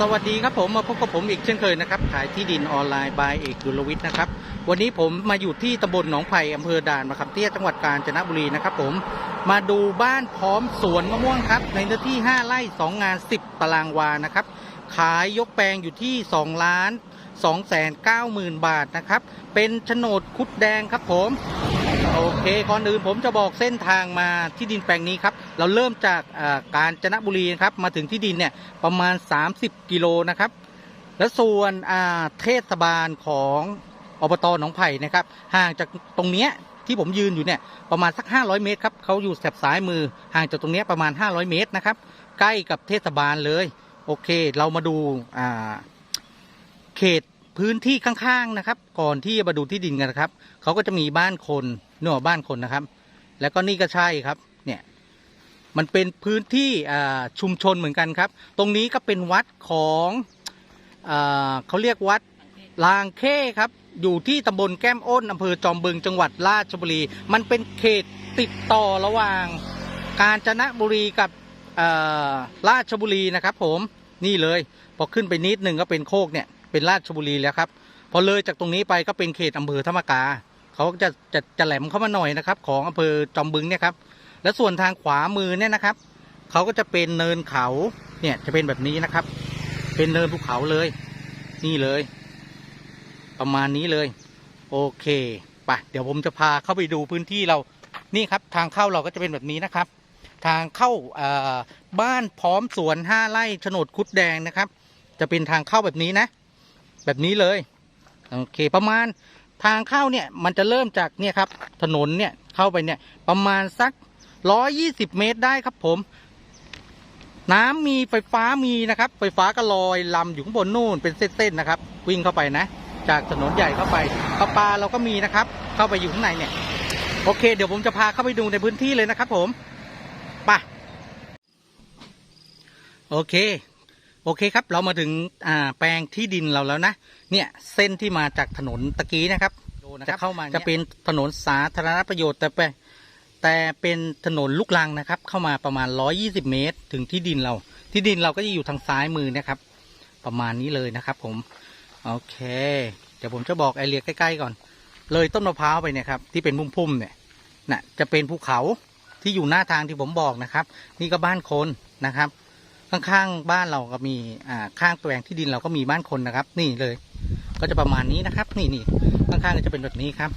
สวัสดีครับผมมาพบกับผมอีกเช่นเคยนะครับขายที่ดินออนไลน์บายเอกดุลวิทย์นะครับวันนี้ผมมาอยู่ที่ตำบลหนองไผ่อำเภอด่านมะขามเตี้ยจังหวัดกาญจนบุรีนะครับผมมาดูบ้านพร้อมสวนมะม่วงครับ ในเนื้อที่ 5ไร่2 งาน 10 ตารางวานะครับขายยกแปลงอยู่ที่2ล้าน2แสน9หมื่นบาทนะครับเป็นโฉนดคุดแดงครับผม โอเคก่อนอื่นผมจะบอกเส้นทางมาที่ดินแปลงนี้ครับ เราเริ่มจากากาญจนบุรีนะครับ มาถึงที่ดินเนี่ยประมาณ 30 กิโลนะครับ และส่วนเทศบาลของอบตหนองไผ่นะครับ ห่างจากตรงเนี้ยที่ผมยืนอยู่เนี่ยประมาณสัก 500 เมตรครับเขาอยู่แถบซ้ายมือห่างจากตรงเนี้ยประมาณ 500 เมตรนะครับ ใกล้กับเทศบาลเลย โอเค เรามาดูาเขตพื้นที่ข้างๆนะครับ ก่อนที่จะมาดูที่ดินกันนะครับเขาก็จะมีบ้านคน นื้อบ้านคนนะครับ แล้วก็นี่ก็ใช่ครับ เนี่ย มันเป็นพื้นที่ชุมชนเหมือนกันครับ ตรงนี้ก็เป็นวัดของอเขาเรียกวัดลางเข้ครับ อยู่ที่ตำบลแก้มอ้นอำเภอจอมบึงจังหวัดราชบุรี มันเป็นเขตติดต่อระหว่างกาญจนบุรีกับราชบุรีนะครับผมนี่เลย พอขึ้นไปนิดหนึ่งก็เป็นโคกเนี่ยเป็นราชบุรีแล้วครับ พอเลยจากตรงนี้ไปก็เป็นเขตอำเภอธรรมกา เขาจะจะจะแหลมเข้ามาหน่อยนะครับ ของอำเภอจอมบึงเนี่ยครับ และส่วนทางขวามือเนี่ยนะครับเขาก็จะเป็นเนินเขาเนี่ยจะเป็นแบบนี้นะครับ เป็นเนินภูเขาเลย นี่เลย ประมาณนี้เลย โอเคไปเดี๋ยวผมจะพาเข้าไปดูพื้นที่เรานี่ครับ ทางเข้าเราก็จะเป็นแบบนี้นะครับ ทางเข้าบ้านพร้อมสวนห้าไร่โฉนดคุดแดงนะครับ จะเป็นทางเข้าแบบนี้นะ แบบนี้เลย โอเคประมาณ ทางเข้าเนี่ยมันจะเริ่มจากเนี่ยครับถนนเนี่ยเข้าไปเนี่ยประมาณสักร้อยี่สิบเมตรได้ครับผม น้ำมีไฟฟ้ามีนะครับ ไฟฟ้าก็ลอยลำอยู่ข้างบนนู่นเป็นเส้นๆนะครับ วิ่งเข้าไปนะ จากถนนใหญ่เข้าไปประปาเราก็มีนะครับ เข้าไปอยู่ข้างในเนี่ย โอเค เดี๋ยวผมจะพาเข้าไปดูในพื้นที่เลยนะครับ ผมไปโอเค โอเคครับ เรามาถึงแปลงที่ดินเราแล้วนะ เนี่ยเส้นที่มาจากถนนตะกี้นะครับ จะเข้ามาจะเป็นถนนสาธารณประโยชน์แต่ไปแต่เป็นถนนลูกลังนะครับ เข้ามาประมาณ 120 เมตร ถึงที่ดินเรา ที่ดินเราก็จะอยู่ทางซ้ายมือนะครับ ประมาณนี้เลยนะครับ ผมโอเค เดี๋ยวผมจะบอกไอเรียใกล้ๆก่อน เลยต้นมะพร้าวไปเนี่ยครับที่เป็นพุ่มๆเนี่ยน่ะจะเป็นภูเขาที่อยู่หน้าทางที่ผมบอกนะครับ นี่ก็บ้านคนนะครับ ข้างๆบ้านเราก็มีอ่าข้างแปลงที่ดินเราก็มีบ้านคนนะครับ นี่เลย ก็จะประมาณนี้นะครับ นี่นี่ ข้างก็จะเป็นแบบนี้ครับ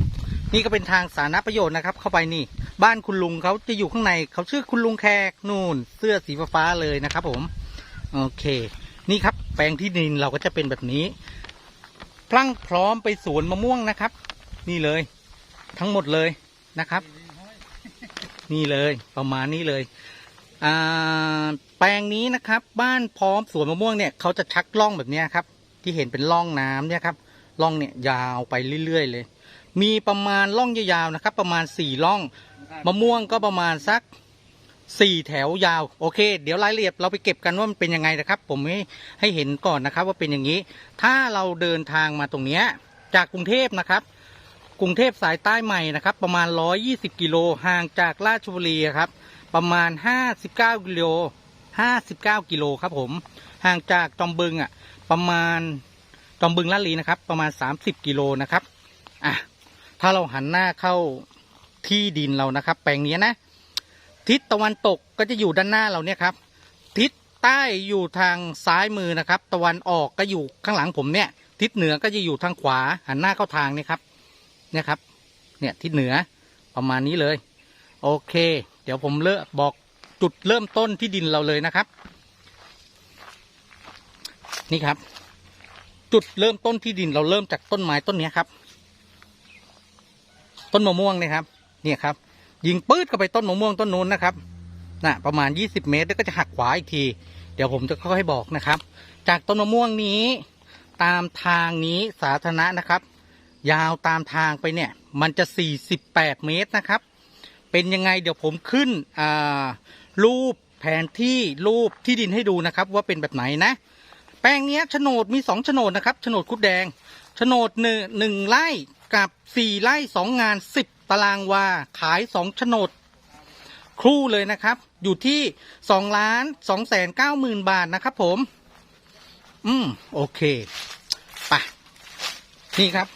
นี่ก็เป็นทางสาธารณประโยชน์นะครับ เข้าไปนี่ บ้านคุณลุงเขาจะอยู่ข้างในเขาชื่อคุณลุงแขกนู่น เสื้อสีฟ้าเลยนะครับ ผม โอเค นี่ครับ แปลงที่ดินเราก็จะเป็นแบบนี้ พลั่งพร้อมไปสวนมะม่วงนะครับ นี่เลย ทั้งหมดเลยนะครับ นี่เลยประมาณนี้เลยอ่าแปลงนี้นะครับ บ้านพร้อมสวนมะม่วงเนี่ยเขาจะชักล่องแบบนี้ครับ ที่เห็นเป็นล่องน้ำเนี่ยครับ ล่องเนี่ยยาวไปเรื่อยๆเลย มีประมาณล่องยาวๆนะครับ ประมาณสี่ล่องมะม่วงก็ประมาณสักสี่แถวยาวโอเค เดี๋ยวรายละเอียดเราไปเก็บกันว่ามันเป็นยังไงนะครับ ผมให้ให้เห็นก่อนนะครับ ว่าเป็นอย่างนี้ ถ้าเราเดินทางมาตรงเนี้ยจากกรุงเทพนะครับ กรุงเทพสายใต้ใหม่นะครับ ประมาณ 120 กิโลห่างจากราชบุรีครับ ประมาณ 59 กิโล 59 กิโลครับผมห่างจากจอมบึงอะประมาณ จอมบึงลาดลีนะครับ ประมาณ 30 กิโลนะครับอะถ้าเราหันหน้าเข้าที่ดินเรานะครับ แปลงนี้นะ ทิศตะวันตกก็จะอยู่ด้านหน้าเราเนี่ยครับ ทิศใต้อยู่ทางซ้ายมือนะครับ ตะวันออกก็อยู่ข้างหลังผมเนี่ย ทิศเหนือก็จะอยู่ทางขวา หันหน้าเข้าทางเนี่ยครับ เนี่ยครับ เนี่ยทิศเหนือประมาณนี้เลย โอเค เดี๋ยวผมเลิกบอกจุดเริ่มต้นที่ดินเราเลยนะครับ นี่ครับ จุดเริ่มต้นที่ดินเราเริ่มจากต้นไม้ต้นเนี้ยครับ ต้นมะม่วงเนี่ยครับ เนี่ยครับ ยิงปื๊ดเข้าไปต้นมะม่วงต้นนู้นนะครับน่ะประมาณ 20 เมตรแล้วก็จะหักขวาอีกที เดี๋ยวผมจะค่อยๆบอกนะครับ จากต้นมะม่วงนี้ ตามทางนี้สาธารณะนะครับ ยาวตามทางไปเนี่ย มันจะ 48 เมตรนะครับ เป็นยังไงเดี๋ยวผมขึ้นอ่ารูปแผนที่รูปที่ดินให้ดูนะครับ ว่าเป็นแบบไหนนะ ลงเนี้ยโฉนดมีสองโฉนดนะครับโฉนดคุดแดงโฉนดหนึ่งหนึ่งไร่กับสี่ไร่สองงานสิบตารางวา ขายสองโฉนดครู่เลยนะครับ อยู่ที่สองล้านสองแสนเก้าหมื่นบาทนะครับ ผม อืม โอเคปะนี่ครับ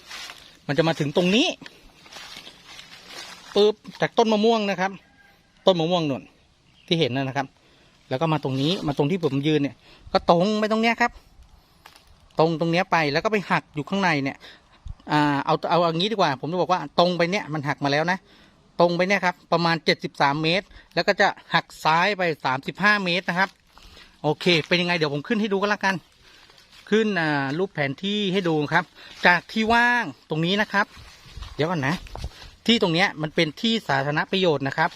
มันจะมาถึงตรงนี้ปึ๊บจากต้นมะม่วงนะครับ ต้นมะม่วงนุ่นที่เห็นนะนะครับ แล้วก็มาตรงนี้มาตรงที่ผมยืนเนี่ย ก็ตรงไปตรงเนี้ยครับ ตรงตรงเนี้ยไปแล้วก็ไปหักอยู่ข้างในเนี่ยอ่าเอาเอาอย่างนี้ดีกว่า ผมจะบอกว่าตรงไปเนี่ยมันหักมาแล้วนะ ตรงไปเนี่ยครับ ประมาณ 73 เมตร แล้วก็จะหักซ้ายไป 35 เมตรนะครับ โอเค เป็นยังไงเดี๋ยวผมขึ้นให้ดูก็แล้วกัน ขึ้นอ่ารูปแผนที่ให้ดูครับ จากที่ว่างตรงนี้นะครับ เดี๋ยวก่อนนะ ที่ตรงเนี้ยมันเป็นที่สาธารณประโยชน์นะครับ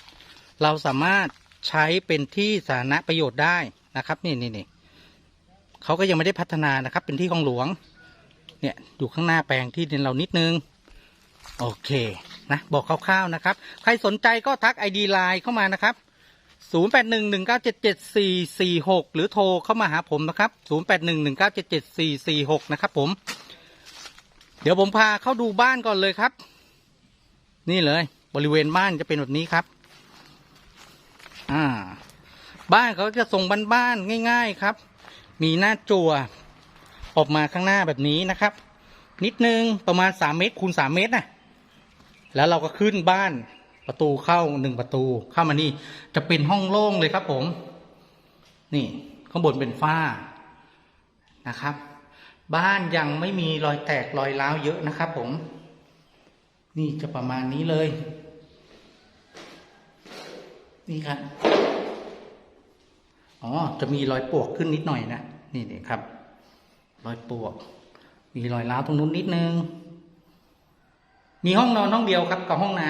เราสามารถ ใช้เป็นที่สาธารณประโยชน์ได้นะครับ นี่นี่นี่เขาก็ยังไม่ได้พัฒนานะครับ เป็นที่ของหลวง เนี่ยอยู่ข้างหน้าแปลงที่ดินเรานิดนึง โอเคนะบอกคร่าวๆนะครับ ใครสนใจก็ทัก ID ไลน์เข้ามานะครับ 0811977446 หรือโทรเข้ามาหาผมนะครับ 0811977446 นะครับผม เดี๋ยวผมพาเข้าดูบ้านก่อนเลยครับ นี่เลย บริเวณบ้านจะเป็นแบบนี้ครับ อ่า บ้านเขาจะทรงบ้านๆง่าย ๆครับ มีหน้าจั่วออกมาข้างหน้าแบบนี้นะครับ นิดนึงประมาณสามเมตรคูณสามเมตรนะแล้วเราก็ขึ้นบ้านประตูเข้าหนึ่งประตูเข้ามานี่ จะเป็นห้องโล่งเลยครับผม นี่ข้างบนเป็นฝ้านะครับ บ้านยังไม่มีรอยแตกรอยร้าวเยอะนะครับผม นี่จะประมาณนี้เลย นี่ครับ อ๋อ จะมีรอยปวกขึ้นนิดหน่อยนะ นี่นี่ครับ รอยปวก มีรอยร้าวตรงนู้นนิดนึง มีห้องนอนห้องเดียวครับ กับห้องน้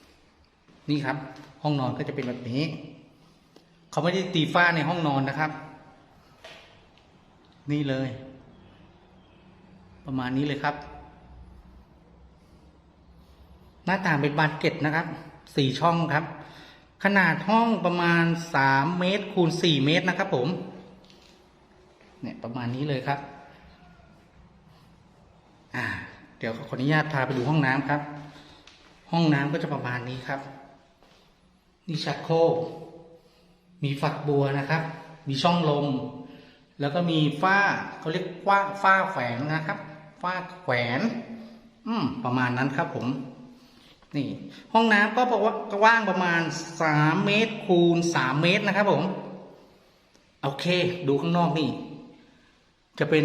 ำนี่ครับ ห้องนอนก็จะเป็นแบบนี้ เขาไม่ได้ตีฝ้าในห้องนอนนะครับ นี่เลย ประมาณนี้เลยครับ หน้าต่างเป็นบานเกล็ดนะครับ สี่ช่องครับ ขนาดห้องประมาณสามเมตรคูณสี่เมตรนะครับผม เนี่ยประมาณนี้เลยครับ อ่า เดี๋ยวขออนุญาตพาไปดูห้องน้ำครับ ห้องน้ำก็จะประมาณนี้ครับ นี่ชักโครกมีฝักบัวนะครับ มีช่องลม แล้วก็มีฝ้าเขาเรียกว่าฝ้าแฝงนะครับ ฝ้าแขวน อืม ประมาณนั้นครับผม นี่ห้องน้ำก็บอกว่ากว้างประมาณสามเมตรคูณสามเมตรนะครับผมโอเค ดูข้างนอกนี่ จะเป็น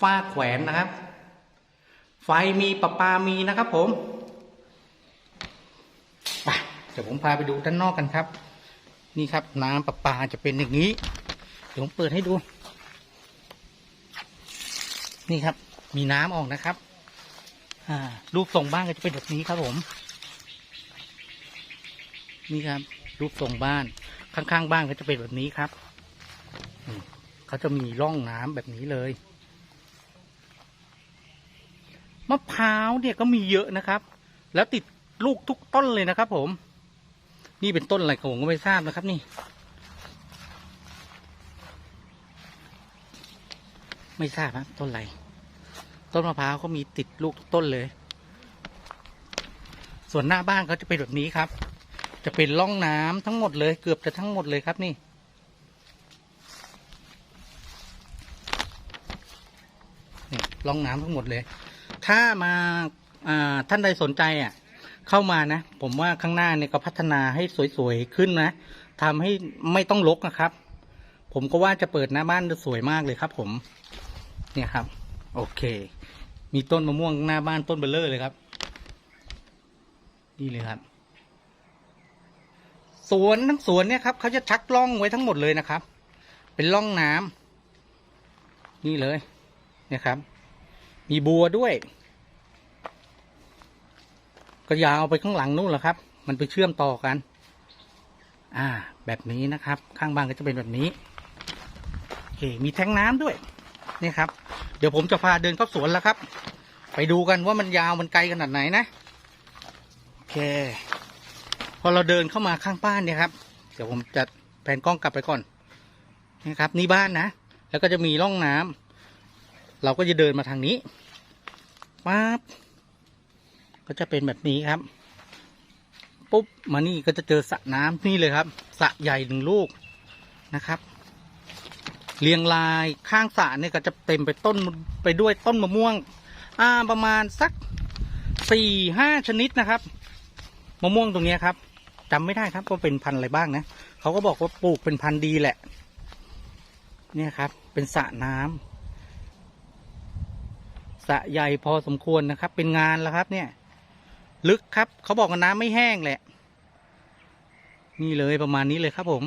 ฝ้าแขวนนะครับ ไฟมีประปามีนะครับผมไปเดี๋ยวผมพาไปดูด้านนอกกันครับ นี่ครับ น้ำประปาจะเป็นอย่างนี้ เดี๋ยวผมเปิดให้ดู นี่ครับ มีน้ำออกนะครับ อ่า รูปทรงบ้านก็จะเป็นแบบนี้ครับผม นี่ครับ รูปทรงบ้าน ข้างๆ บ้านก็จะเป็นแบบนี้ครับเขาจะมีร่องน้ำแบบนี้เลยมะพร้าวเนี่ยก็มีเยอะนะครับ แล้วติดลูกทุกต้นเลยนะครับ ผม นี่เป็นต้นอะไรผมก็ไม่ทราบนะครับ นี่ ไม่ทราบนะต้นอะไรต้นมะพร้าวก็มีติดลูกทุกต้นเลย ส่วนหน้าบ้านเขาจะเป็นแบบนี้ครับ จะเป็นร่องน้ำทั้งหมดเลยเกือบจะทั้งหมดเลยครับนี่นี่ร่องน้ำทั้งหมดเลย ถ้ามาอ่าท่านใดสนใจอะ เข้ามานะ ผมว่าข้างหน้าเนี่ยก็พัฒนาให้สวยๆขึ้นนะทำให้ไม่ต้องรกนะครับ ผมก็ว่าจะเปิดหน้าบ้านสวยมากเลยครับผม เนี่ยครับ โอเค มีต้นมะม่วงหน้าบ้านต้นเบลเลอร์เลยครับ นี่เลยครับ สวนทั้งสวนเนี่ยครับเขาจะชักล่องไว้ทั้งหมดเลยนะครับ เป็นร่องน้ำนี่เลยเนี่ยครับ มีบัวด้วย ก็ยาวไปข้างหลังนู่นแหละครับ มันไปเชื่อมต่อกัน อ่า แบบนี้นะครับ ข้างบ้านก็จะเป็นแบบนี้โอเคมีแทงน้ำด้วยนี่ครับ เดี๋ยวผมจะพาเดินเข้าสวนแล้วครับ ไปดูกันว่ามันยาวมันไกลขนาดไหนนะ โอเค พอเราเดินเข้ามาข้างบ้านเนี่ยครับเดี๋ยวผมจะแผนกล้องกลับไปก่อนนะครับนี่บ้านนะ แล้วก็จะมีร่องน้ำเราก็จะเดินมาทางนี้ปั๊บก็จะเป็นแบบนี้ครับปุ๊บมานี่ก็จะเจอสระน้ำนี่เลยครับสระใหญ่หนึ่งลูกนะครับ เรียงรายข้างสระเนี่ยก็จะเต็มไปต้นไปด้วยต้นมะม่วง อ่าประมาณสักสี่ห้าชนิดนะครับมะม่วงตรงนี้ครับ จำไม่ได้ครับว่าเป็นพันธุ์อะไรบ้างนะเขาก็บอกว่าปลูกเป็นพันธุ์ดีแหละ เนี่ยครับ เป็นสระน้ำสระใหญ่พอสมควรนะครับ เป็นงานแล้วครับ เนี่ย ลึกครับเขาบอกว่าน้ำไม่แห้งแหละ นี่เลยประมาณนี้เลยครับผม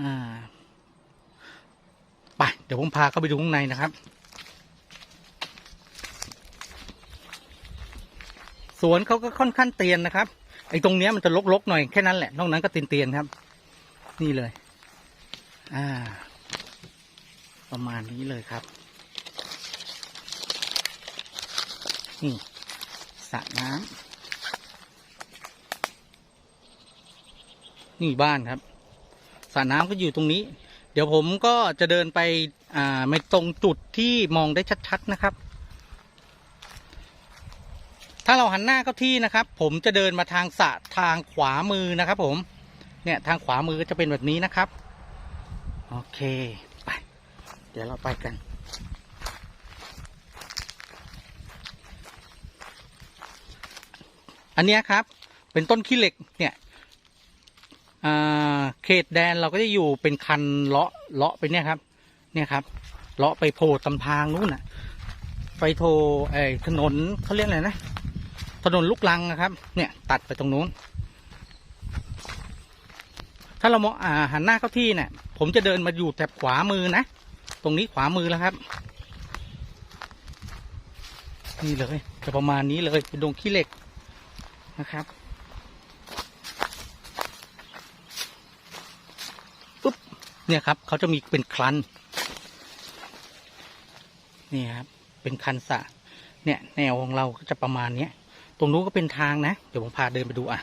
อ่าไปเดี๋ยวผมพาเข้าไปดูข้างในนะครับสวนเขาก็ค่อนข้างเตียนนะครับ ไอ้ตรงเนี้ยมันจะลกๆหน่อยแค่นั้นแหละนอกนั้นก็เตียนๆครับ นี่เลย อ่า ประมาณนี้เลยครับนี่สระน้ำนี่บ้านครับสระน้ำก็อยู่ตรงนี้ เดี๋ยวผมก็จะเดินไปอ่าไม่ตรงจุดที่มองได้ชัด ๆ นะครับ ถ้าเราหันหน้าเข้าที่นะครับ ผมจะเดินมาทางสะทางขวามือนะครับ ผม เนี่ยทางขวามือจะเป็นแบบนี้นะครับ โอเค ไป เดี๋ยวเราไปกัน อันนี้ครับ เป็นต้นขี้เหล็ก เนี่ยอ่าเขตแดนเราก็จะอยู่เป็นคันเลาะเลาะไปเนี่ยครับ เนี่ยครับ เลาะไปโผล่ตำพางนู้นน่ะ ไปโทไอ้ถนนเขาเรียกอะไรนะ ถนนลูกลังนะครับ เนี่ยตัดไปตรงนู้น ถ้าเรามองอ่าหันหน้าเข้าที่เนี่ย ผมจะเดินมาอยู่แถบขวามือนะ ตรงนี้ขวามือแล้วครับ นี่เลยจะประมาณนี้เลยเป็นดงขี้เหล็กนะครับปุ๊บเนี่ยครับเขาจะมีเป็นคลันนี่ครับเป็นคันสะเนี่ยแนวของเราก็จะประมาณเนี้ย ตรงนู้นก็เป็นทางนะ เดี๋ยวผมพาเดินไปดูอะ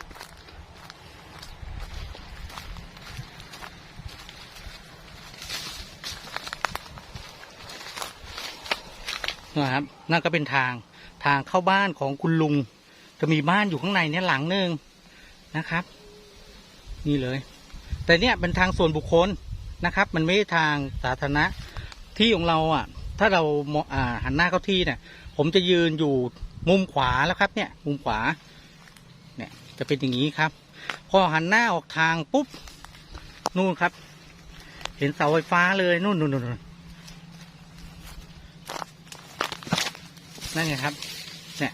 นะครับ นั่นก็เป็นทางทางเข้าบ้านของคุณลุง จะมีบ้านอยู่ข้างในเนี่ยหลังหนึ่งนะครับ นี่เลย แต่เนี่ยเป็นทางส่วนบุคคลนะครับ มันไม่ใช่ทางสาธารณะที่ของเราอะ ถ้าเราอ่าหันหน้าเข้าที่เนี่ย ผมจะยืนอยู่ มุมขวาแล้วครับ เนี่ย มุมขวา เนี่ย จะเป็นอย่างนี้ครับ พอหันหน้าออกทางปุ๊บ นู่นครับ เห็นเสาไฟฟ้าเลยนู่นนู่นนู่นนั่นไงครับ เนี่ย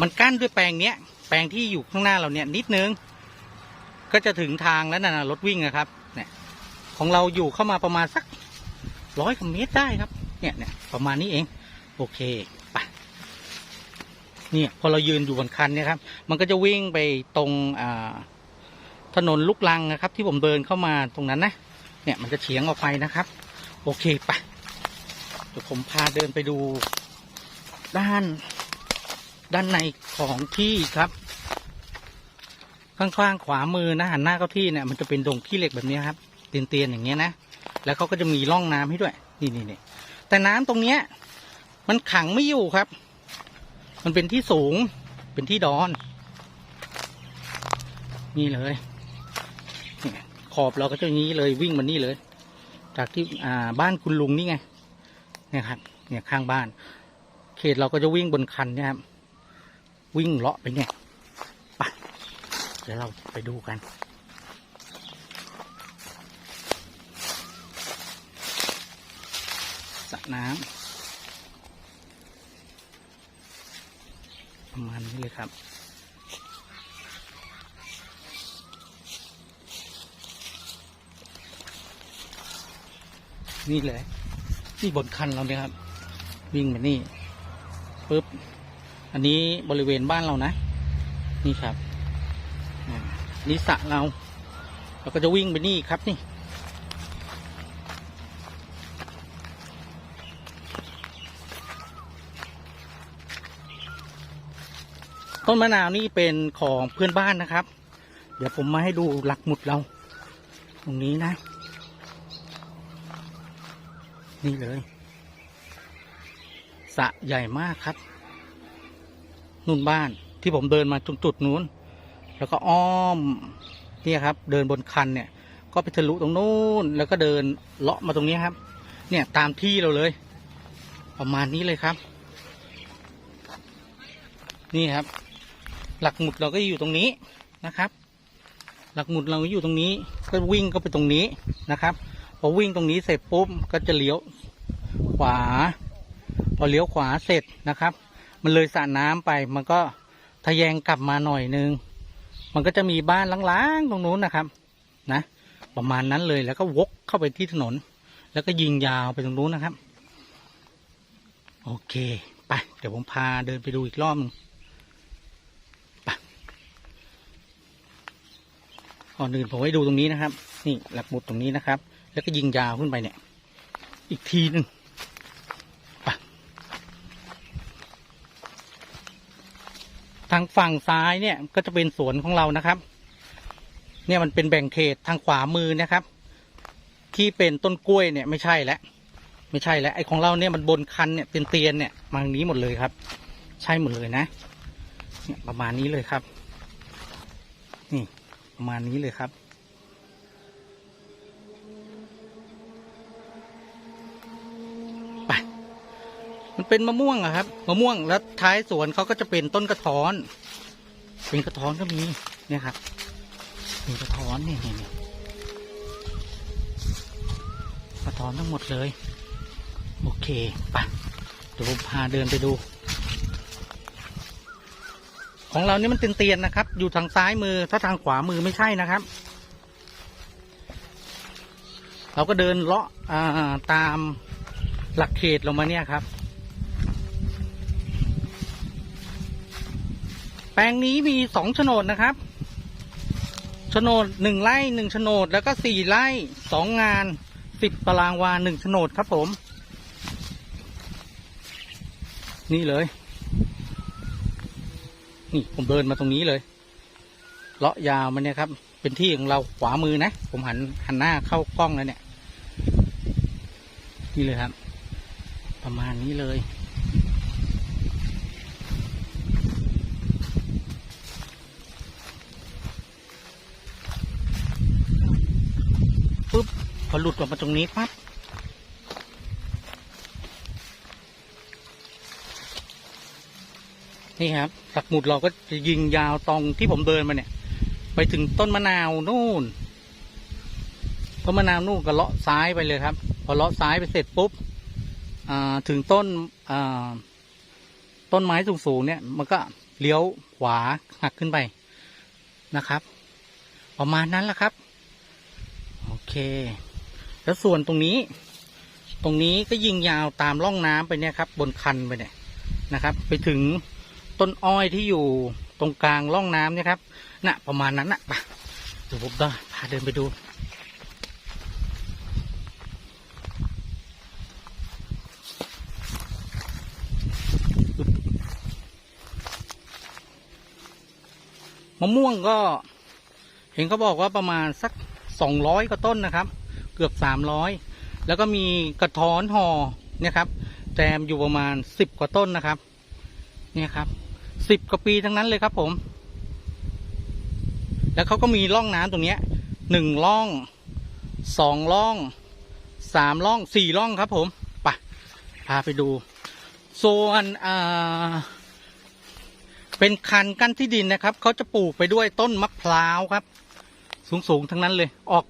มันกั้นด้วยแปลงเนี้ย แปลงที่อยู่ข้างหน้าเราเนี่ย นิดนึง ก็จะถึงทางแล้วนะรถวิ่งนะครับ เนี่ย ของเราอยู่เข้ามาประมาณสักร้อยกว่าเมตรได้ครับ เนี่ยเนี่ยประมาณนี้เอง โอเค เนี่ยพอเรายืนอยู่บนคันเนี่ยครับ มันก็จะวิ่งไปตรงถนนลูกลังนะครับ ที่ผมเดินเข้ามาตรงนั้นนะ เนี่ยมันจะเฉียงออกไปนะครับ โอเคไปเดี๋ยวผมพาเดินไปดูด้าน ด้านในของที่ครับ ข้างๆขวามือนะหันหน้าเข้าที่เนี่ยมันจะเป็นดงขี้เหล็กแบบนี้ครับ เตียนๆอย่างเงี้ยนะ แล้วเขาก็จะมีร่องน้ำให้ด้วย นี่นี่นี่แต่น้ำตรงเนี้ย มันขังไม่อยู่ครับ มันเป็นที่สูง เป็นที่ดอน นี่เลยเนี่ยขอบเราก็จะอย่างนี้เลยวิ่งมานี่เลย จากที่อ่าบ้านคุณลุงนี่ไง เนี่ยครับ เนี่ยข้างบ้าน เขตเราก็จะวิ่งบนคันเนี่ยครับ วิ่งเลาะไปเนี่ยไปเดี๋ยวเราไปดูกันสระน้ำ ประมาณนี้เลยครับ นี่เลยนี่บนคันเราเนี่ยครับ วิ่งมานี่ปุ๊บ อันนี้บริเวณบ้านเรานะ นี่ครับนี่สระเรา เราก็จะวิ่งไปนี่ครับนี่ ต้นมะนาวนี่เป็นของเพื่อนบ้านนะครับ เดี๋ยวผมมาให้ดูหลักหมุดเรา ตรงนี้นะ นี่เลยสะใหญ่มากครับนู่นบ้านที่ผมเดินมาตรงจุดนู้น แล้วก็อ้อมเนี่ยครับ เดินบนคันเนี่ย ก็ไปทะลุตรงนู้น แล้วก็เดินเลาะมาตรงนี้ครับ เนี่ยตามที่เราเลย ประมาณนี้เลยครับ นี่ครับ หลักหมุดเราก็อยู่ตรงนี้นะครับ หลักหมุดเราอยู่ตรงนี้ก็วิ่งก็ไปตรงนี้นะครับ พอวิ่งตรงนี้เสร็จปุ๊บก็จะเลี้ยวขวา พอเลี้ยวขวาเสร็จนะครับ มันเลยสระน้ำไปมันก็ทะแยงกลับมาหน่อยนึง มันก็จะมีบ้านล้างๆตรงนู้นนะครับนะประมาณนั้นเลยแล้วก็วกเข้าไปที่ถนน แล้วก็ยิงยาวไปตรงนู้นนะครับ โอเค ไป เดี๋ยวผมพาเดินไปดูอีกรอบหนึงไป ก่อนอื่นผมให้ดูตรงนี้นะครับ นี่หลักหมุดตรงนี้นะครับ แล้วก็ยิงยาวขึ้นไปเนี่ย อีกทีหนึ่งไปทางฝั่งซ้ายเนี่ยก็จะเป็นสวนของเรานะครับ เนี่ยมันเป็นแบ่งเขตทางขวามือนะครับ ที่เป็นต้นกล้วยเนี่ยไม่ใช่แล้วไม่ใช่แล้วไอ้ของเราเนี่ยมันบนคันเนี่ยเป็นเตียนเนี่ยมาทางนี้หมดเลยครับ ใช่หมดเลยนะ เนี่ยประมาณนี้เลยครับ นี่ ประมาณนี้เลยครับไปมันเป็นมะม่วงอะครับมะม่วงแล้วท้ายสวนเขาก็จะเป็นต้นกระท้อน เป็นกระท้อนก็มีเนี่ยครับเป็นกระท้อนเนี่ยเนี่ยกระท้อนทั้งหมดเลย โอเคไปเดี๋ยวผมพาเดินไปดู ของเรานี่มันเตียนๆนะครับ อยู่ทางซ้ายมือถ้าทางขวามือไม่ใช่นะครับ เราก็เดินเลาะาตามหลักเขตลงมาเนี่ยครับ แปลงนี้มีสองโฉนดนะครับโฉนดหนึ่งไร่หนึ่งโฉนดแล้วก็สี่ไร่สองงานสิบตารางวาหนึ่งโฉนดครับผม นี่เลย นี่ผมเดินมาตรงนี้เลย เลาะยาวมันเนี่ยครับ เป็นที่ของเราขวามือนะ ผมหันหันหน้าเข้ากล้องแล้วเนี่ย นี่เลยครับ ประมาณนี้เลย ปุ๊บพอหลุดออกมาตรงนี้ปั๊บ นี่ครับหลักหมุดเราก็จะยิงยาวตรงที่ผมเดินมาเนี่ย ไปถึงต้นมะนาวนู่นต้นมะนาวนู่นก็เลาะซ้ายไปเลยครับ พอเลาะซ้ายไปเสร็จปุ๊บถึงต้นต้นไม้สูงๆเนี่ยมันก็เลี้ยวขวาหักขึ้นไปนะครับ ประมาณนั้นแหละครับ โอเค แล้วส่วนตรงนี้ ตรงนี้ก็ยิงยาวตามร่องน้ำไปเนี่ยครับ บนคันไปเนี่ยนะครับ ไปถึง ต้นอ้อยที่อยู่ตรงกลางร่องน้ำเนี่ยครับน่ะประมาณนั้นน่ะไปเดี๋ยวผมต้องพาเดินไปดู มะม่วงก็ เห็นเขาบอกว่าประมาณสักสองร้อยกว่าต้นนะครับ เกือบสามร้อยแล้วก็มีกระท้อนห่อเนี่ยครับแจมอยู่ประมาณสิบกว่าต้นนะครับ เนี่ยครับ สิบกว่าปีทั้งนั้นเลยครับผม แล้วเขาก็มีร่องน้ำตรงเนี้ยหนึ่งร่องสองร่องสามร่องสี่ร่องครับผมไปพาไปดู ส่วนอ่าเป็นคันกั้นที่ดินนะครับ เขาจะปลูกไปด้วยต้นมะพร้าวครับ สูงๆทั้งนั้นเลย ออก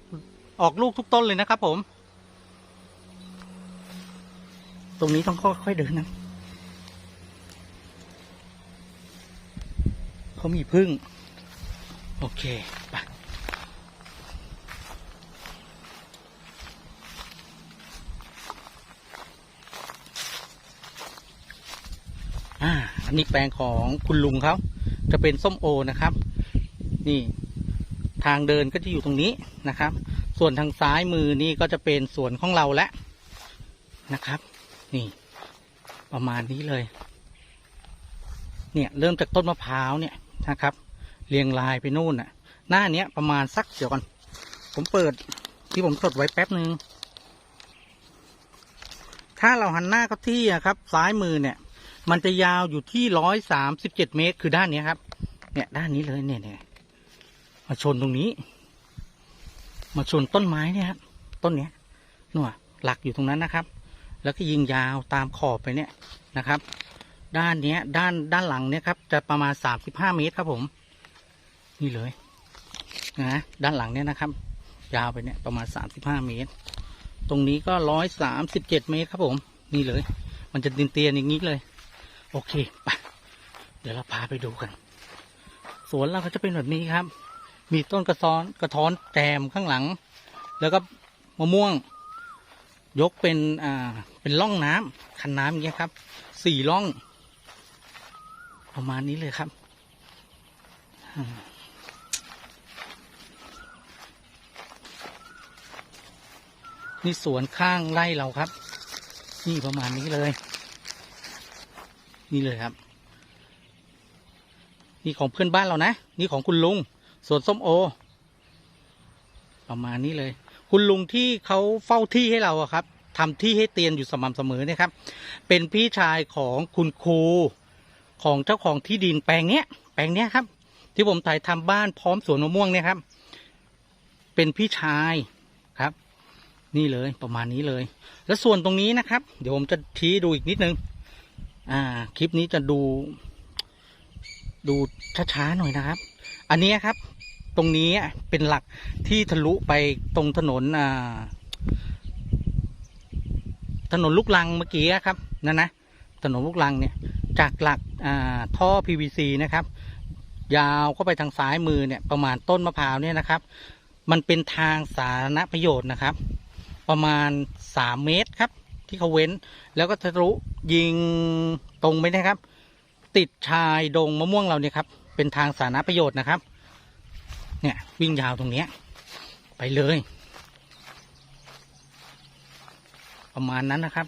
ออกลูกทุกต้นเลยนะครับผม ตรงนี้ต้องค่อยๆเดินนะ เขามีพึ่ง โอเคไปอ่าอันนี้แปลงของคุณลุงเขาจะเป็นส้มโอนะครับ นี่ทางเดินก็จะอยู่ตรงนี้นะครับ ส่วนทางซ้ายมือนี่ก็จะเป็นสวนของเราแล้วนะครับ นี่ ประมาณนี้เลย เนี่ยเริ่มจากต้นมะพร้าวเนี่ย นะครับ เรียงรายไปนู่นน่ะ หน้าเนี้ยประมาณสักเดี๋ยวก่อนผมเปิดที่ผมจดไว้แป๊บหนึ่งถ้าเราหันหน้าเข้าที่อะครับ ซ้ายมือเนี่ย มันจะยาวอยู่ที่ร้อยสามสิบเจ็ดเมตรคือด้านเนี้ยครับ เนี่ยด้านนี้เลยเนี่ยเนี่ยมาชนตรงนี้ มาชนต้นไม้เนี่ยครับต้นเนี้ยนู่นอะหลักอยู่ตรงนั้นนะครับ แล้วก็ยิงยาวตามขอบไปเนี่ยนะครับ ด้านเนี้ย ด้านด้านหลังเนี่ยครับ จะประมาณสามสิบห้าเมตรครับผม นี่เลยนะด้านหลังเนี่ยนะครับ ยาวไปเนี่ยประมาณสามสิบห้าเมตร ตรงนี้ก็ร้อยสามสิบเจ็ดเมตรครับผม นี่เลย มันจะดินเตียนอย่างนี้เลย โอเคไปเดี๋ยวเราพาไปดูกัน สวนเราก็จะเป็นแบบนี้ครับ มีต้นกระท้อนกระท้อนแจมข้างหลัง แล้วก็มะม่วง ยกเป็นอ่าเป็นร่องน้ำคันน้ำอย่างเงี้ยครับสี่ร่อง ประมาณนี้เลยครับนี่สวนข้างไร่เราครับ นี่ประมาณนี้เลย นี่เลยครับ นี่ของเพื่อนบ้านเรานะ นี่ของคุณลุงสวนส้มโอ ประมาณนี้เลย คุณลุงที่เขาเฝ้าที่ให้เราอะครับทำที่ให้เตียนอยู่สม่ำเสมอเนี่ยครับ เป็นพี่ชายของคุณครู ของเจ้าของที่ดินแปลงเนี้ย แปลงเนี้ยครับ ที่ผมถ่ายทำบ้านพร้อมสวนมะม่วงเนี่ยครับ เป็นพี่ชายครับ นี่เลยประมาณนี้เลย แล้วส่วนตรงนี้นะครับ เดี๋ยวผมจะชี้ดูอีกนิดนึง อ่า คลิปนี้จะดู ดูช้าๆหน่อยนะครับ อันนี้ครับ ตรงนี้เป็นหลักที่ทะลุไปตรงถนนอ่าถนนลูกลังเมื่อกี้ครับนั่นนะถนนลูกลังเนี่ย จากหลักอ่าท่อ PVC นะครับ ยาวเข้าไปทางซ้ายมือเนี่ยประมาณต้นมะพร้าวเนี่ยนะครับ มันเป็นทางสาธารณประโยชน์นะครับ ประมาณสามเมตรครับ ที่เขาเว้นแล้วก็ทะลุยิงตรงไปนะครับ ติดชายดงมะม่วงเราเนี่ยครับ เป็นทางสาธารณประโยชน์นะครับ เนี่ยวิ่งยาวตรงเนี้ยไปเลย ประมาณนั้นนะครับ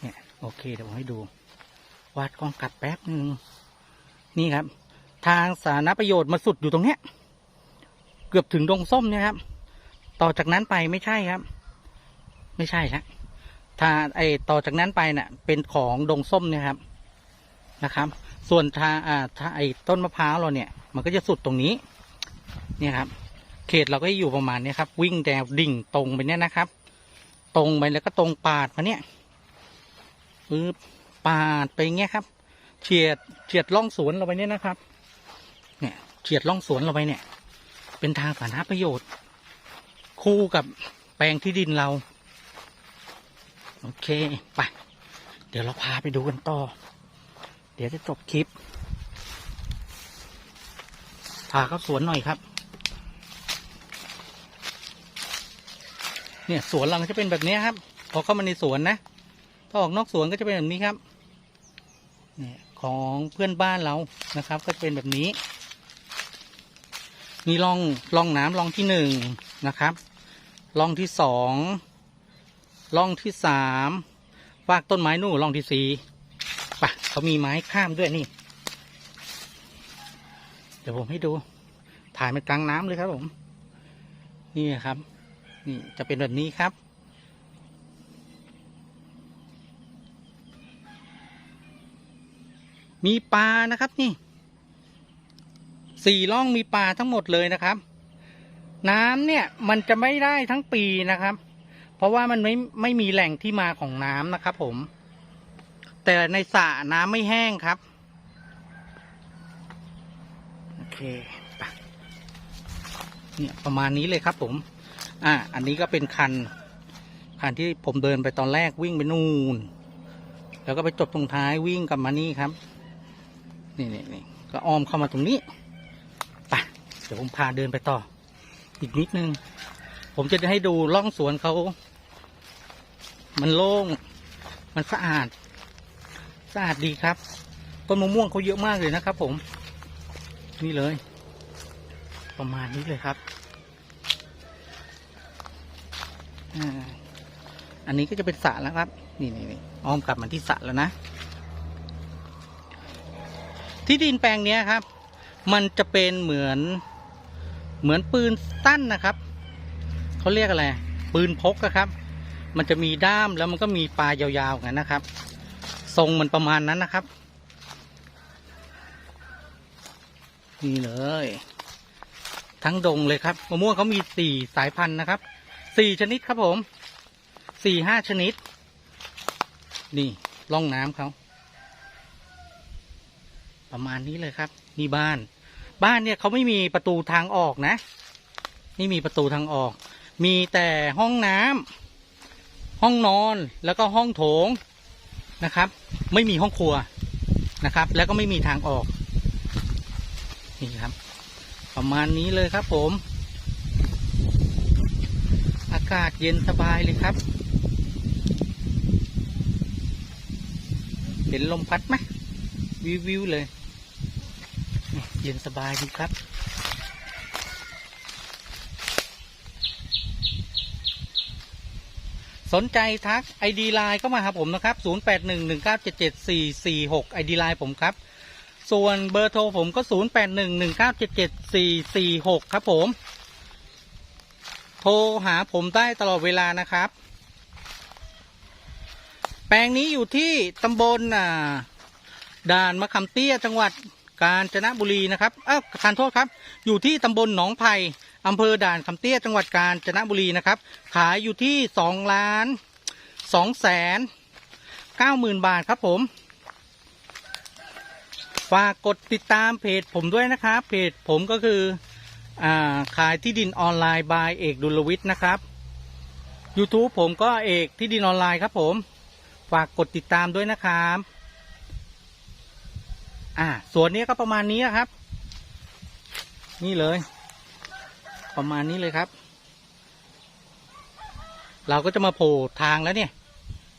เนี่ยโอเคเดี๋ยวผมให้ดู วาดกล้องกลับแป๊บหนึ่งนี่ครับ ทางสาธารณประโยชน์มาสุดอยู่ตรงเนี้ย เกือบถึงดงส้มเนี่ยครับ ต่อจากนั้นไปไม่ใช่ครับ ไม่ใช่ละถ้าไอต่อจากนั้นไปเน่ะ เป็นของดงส้มเนี่ยครับนะครับ ส่วนทาอ่าถ้าไอต้นมะพร้าวเราเนี่ย มันก็จะสุดตรงนี้ เนี่ยครับ เขตเราก็อยู่ประมาณนี้ครับ วิ่งแนวดิ่งตรงไปเนี่ยนะครับ ตรงไปแล้วก็ตรงปาดมาเนี่ยปึ๊บ ปาดไปเงี้ยครับ เฉียดเฉียดล่องสวนเราไปเนี่ยนะครับ เนี่ยเฉียดล่องสวนเราไปเนี่ย เป็นทางสาธารณประโยชน์ คู่กับแปลงที่ดินเรา โอเคไปเดี๋ยวเราพาไปดูกันต่อ เดี๋ยวจะจบคลิปพาเข้าสวนหน่อยครับ เนี่ยสวนเราจะเป็นแบบนี้ครับ พอเข้ามาในสวนนะถ้าออกนอกสวนก็จะเป็นแบบนี้ครับ เนี่ยของเพื่อนบ้านเรานะครับ ก็จะเป็นแบบนี้ นี่ร่องร่องน้ำร่องที่หนึ่งนะครับร่องที่สองร่องที่สามฟากต้นไม้นู่นร่องที่สี่ปะเขามีไม้ข้ามด้วยนี่ เดี๋ยวผมให้ดู ถ่ายมันกลางน้ำเลยครับผม นี่ครับ นี่จะเป็นแบบนี้ครับ มีปลานะครับนี่สี่ร่องมีปลาทั้งหมดเลยนะครับ น้ำเนี่ยมันจะไม่ได้ทั้งปีนะครับ เพราะว่ามันไม่ไม่มีแหล่งที่มาของน้ำนะครับ ผม แต่ในสระน้ำไม่แห้งครับโอเคเนี่ยประมาณนี้เลยครับ ผม อ่า อันนี้ก็เป็นคัน คันที่ผมเดินไปตอนแรกวิ่งไปนู่น แล้วก็ไปจบตรงท้ายวิ่งกลับมานี่ครับ นี่นี่นี่ก็อ้อมเข้ามาตรงนี้ไปเดี๋ยวผมพาเดินไปต่อ อีกนิดนึง ผมจะให้ดูร่องสวนเขา มันโล่ง มันสะอาด สะอาดดีครับ ต้นมะม่วงเขาเยอะมากเลยนะครับ ผม นี่เลย ประมาณนี้เลยครับอันนี้ก็จะเป็นสระแล้วครับ นี่นี่นี่อ้อมกลับมาที่สระแล้วนะ ที่ดินแปลงนี้ครับ มันจะเป็นเหมือนเหมือนปืนสั้นนะครับเขาเรียกอะไร ปืนพกอะครับ มันจะมีด้ามแล้วมันก็มีปลายาวๆกันนะครับ ทรงมันประมาณนั้นนะครับนี่เลย ทั้งดงเลยครับมะม่วงเขามีสี่สายพันธุ์นะครับสี่ชนิดครับผมสี่ห้าชนิด นี่ร่องน้ำเขา ประมาณนี้เลยครับ นี่บ้าน บ้านเนี่ยเขาไม่มีประตูทางออกนะไม่มีประตูทางออก มีแต่ห้องน้ำห้องนอนแล้วก็ห้องโถงนะครับ ไม่มีห้องครัวนะครับ แล้วก็ไม่มีทางออก นี่ครับ ประมาณนี้เลยครับผม อากาศเย็นสบายเลยครับ เห็นลมพัดไหมวิววิวเลย เย็นสบายดีครับ สนใจทัก ID ไลน์ก็มาหาผมนะครับ 0811977446 ID ไลน์ผมครับ ส่วนเบอร์โทรผมก็ 0811977446 ครับผม โทรหาผมได้ตลอดเวลานะครับ แปลงนี้อยู่ที่ตำบลด่านมะขามเตี้ยจังหวัด กาญจนบุรีนะครับเอ้าทานโทษครับ อยู่ที่ตำบลหนองไผ่อำเภอด่านคำเตี้ยจังหวัดกาญจนบุรีนะครับ ขายอยู่ที่สองล้านสองแสนเก้าหมื่นบาทครับผม ฝากกดติดตามเพจผมด้วยนะครับ เพจผมก็คืออาขายที่ดินออนไลน์บายเอกดุลวิทย์นะครับ YouTube ผมก็เอกที่ดินออนไลน์ครับผม ฝากกดติดตามด้วยนะครับ อ่าส่วนนี้ก็ประมาณนี้ครับ นี่เลย ประมาณนี้เลยครับ เราก็จะมาโผล่ทางแล้วเนี่ย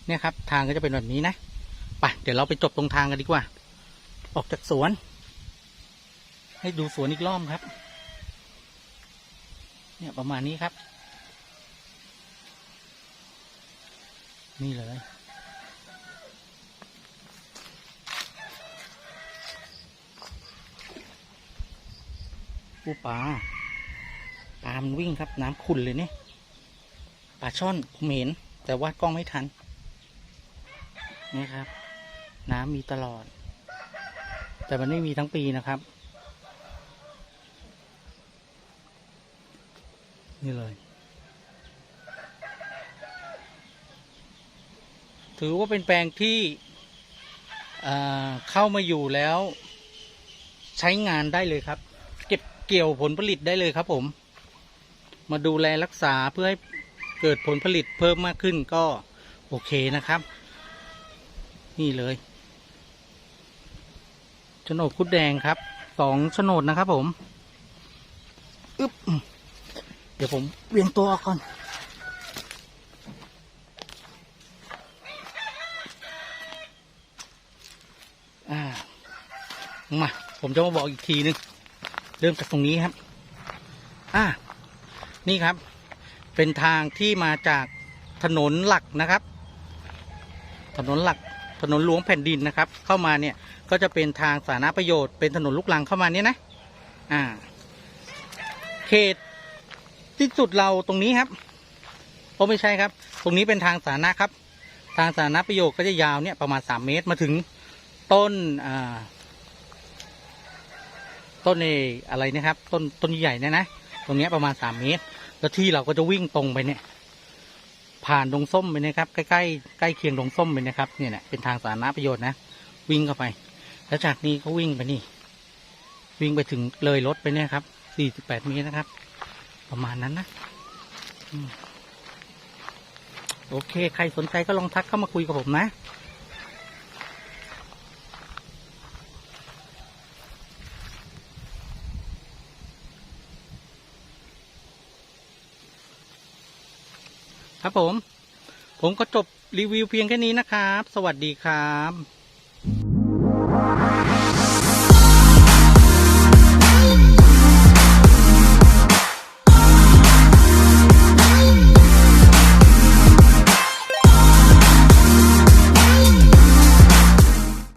เนี่ยครับ ทางก็จะเป็นแบบนี้นะไปเดี๋ยวเราไปจบตรงทางกันดีกว่า ออกจากสวน ให้ดูสวนอีกรอบครับ เนี่ยประมาณนี้ครับ นี่เลย ปูปลาปลามันวิ่งครับน้ำขุ่นเลยเนี่ยปลาช่อนผมเห็น แต่ว่ากล้องไม่ทันนี่ครับ น้ำมีตลอด แต่มันไม่มีทั้งปีนะครับ นี่เลย ถือว่าเป็นแปลงที่เอ่อเข้ามาอยู่แล้ว ใช้งานได้เลยครับ เกี่ยวผลผลิตได้เลยครับผม มาดูแลรักษาเพื่อให้เกิดผลผลิตเพิ่มมากขึ้นก็โอเคนะครับ นี่เลยโฉนดคุดแดงครับสองโฉนดนะครับผมอึ๊บเดี๋ยวผมเวียงตัวออกก่อนอ่ามา ผมจะมาบอกอีกทีนึง เริ่มจากตรงนี้ครับ อ่า นี่ครับ เป็นทางที่มาจากถนนหลักนะครับ ถนนหลักถนนหลวงแผ่นดินนะครับ เข้ามาเนี่ยก็จะเป็นทางสาธารณประโยชน์เป็นถนนลูกลังเข้ามาเนี่ยนะ อ่า เขตที่สุดเราตรงนี้ครับโอ้ไม่ใช่ครับ ตรงนี้เป็นทางสาธารณะครับ ทางสาธารณประโยชน์ก็จะยาวเนี่ยประมาณสามเมตรมาถึงต้นอ่า ต้นออะไรนะครับ ต้นต้นใหญ่เนี่ยนะตรงเนี้ยประมาณสามเมตร แล้วที่เราก็จะวิ่งตรงไปเนี่ย ผ่านดงส้มไปนะครับ ใกล้ใกล้ใกล้เคียงดงส้มไปนะครับ เนี่ยนะเป็นทางสาธารณประโยชน์นะวิ่งเข้าไป แล้วจากนี้ก็วิ่งไปนี่ วิ่งไปถึงเลยรถไปเนี่ยครับสี่สิบแปดเมตรนะครับ ประมาณนั้นนะโอเค ใครสนใจก็ลองทักเข้ามาคุยกับผมนะ ครับผม ผมก็จบรีวิวเพียงแค่นี้นะครับ สวัสดีครับ